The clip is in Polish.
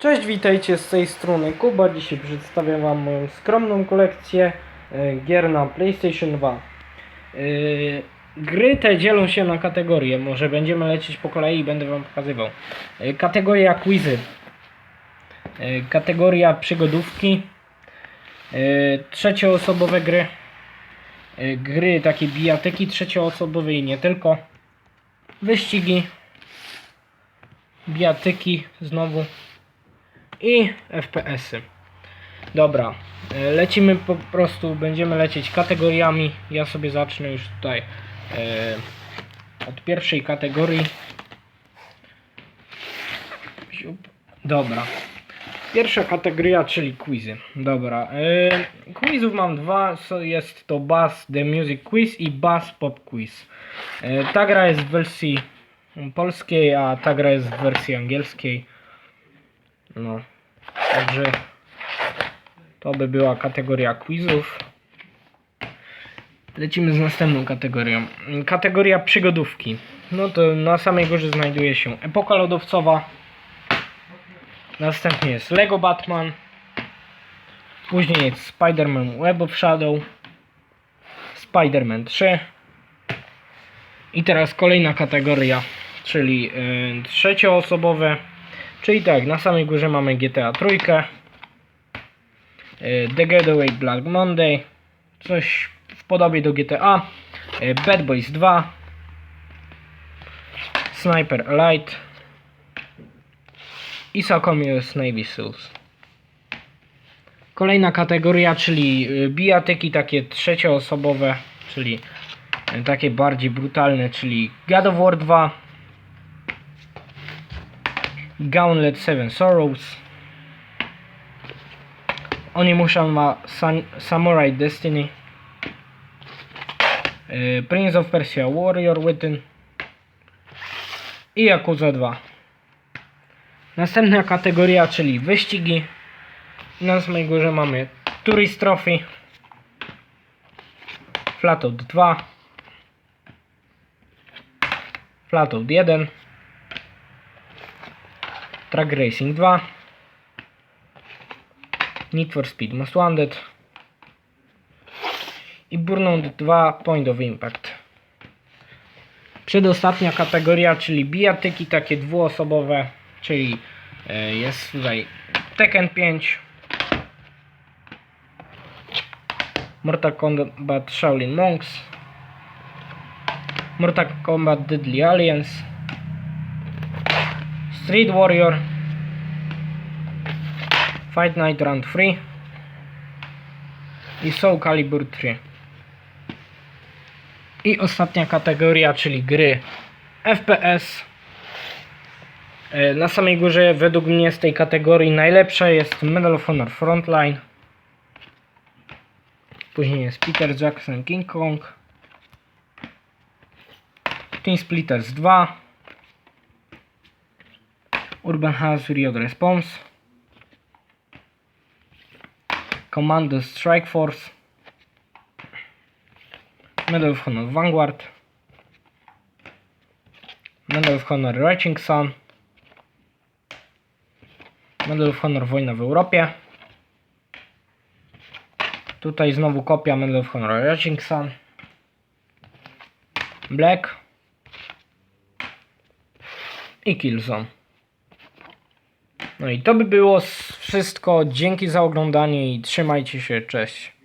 Cześć, witajcie z tej strony Kuba. Dzisiaj przedstawię Wam moją skromną kolekcję e, gier na PlayStation 2. E, Gry te dzielą się na kategorie. Może będziemy lecieć po kolei i będę Wam pokazywał. E, Kategoria quizy. Kategoria przygodówki. Trzecioosobowe gry. Gry takie bijatyki trzecioosobowe i nie tylko. Wyścigi. Bijatyki znowu i FPS-y. Dobra, e, lecimy po prostu, będziemy lecieć kategoriami. Ja sobie zacznę już tutaj e, od pierwszej kategorii. Dobra. Pierwsza kategoria, czyli quizy. Dobra. E, quizów mam dwa. So jest to Bass The Music Quiz i Bass Pop Quiz. E, ta gra jest w wersji polskiej, a ta gra jest w wersji angielskiej. No. Także to by była kategoria quizów. Lecimy z następną kategorią. Kategoria przygodówki. No to na samej górze znajduje się epoka lodowcowa. Następnie jest Lego Batman. Później jest Spider-Man Web of Shadow. Spider-Man 3. I teraz kolejna kategoria, czyli yy, trzecioosobowe. Czyli tak, na samej górze mamy GTA trójkę, y, The Getaway Black Monday, coś w podobie do GTA, y, Bad Boys 2, Sniper Elite i Socom US Navy Seals. Kolejna kategoria, czyli y, bijatyki takie trzecioosobowe, czyli takie bardziej brutalne, czyli God of War 2, Gauntlet Seven Sorrows. Onimusha San Samurai Destiny. y, Prince of Persia Warrior Within. I Yakuza 2. Następna kategoria, czyli wyścigi. Na samej górze mamy Tourist Trophy. Flatout 2. Flatout 1. Track Racing 2 Need for Speed Most Wanted i Burnout 2 Point of Impact. Przedostatnia kategoria, czyli bijatyki takie dwuosobowe, czyli e, jest tutaj Tekken 5 Mortal Kombat Shaolin Monks Mortal Kombat Deadly Alliance Street Warrior. Fight Night Round 3 i Soul Calibur 3 i ostatnia kategoria, czyli gry FPS E, na samej górze według mnie z tej kategorii najlepsza jest Medal of Honor Frontline. Później jest Peter Jackson King Kong. Team Splitters 2 Urban House Riot Response. Commando Strike Force. Medal of Honor Vanguard. Medal of Honor Rising Sun. Medal of Honor Wojna w Europie. Tutaj znowu kopia Medal of Honor Rising Sun. Black. I Killzone no i to by było wszystko. Dzięki za oglądanie i trzymajcie się. Cześć.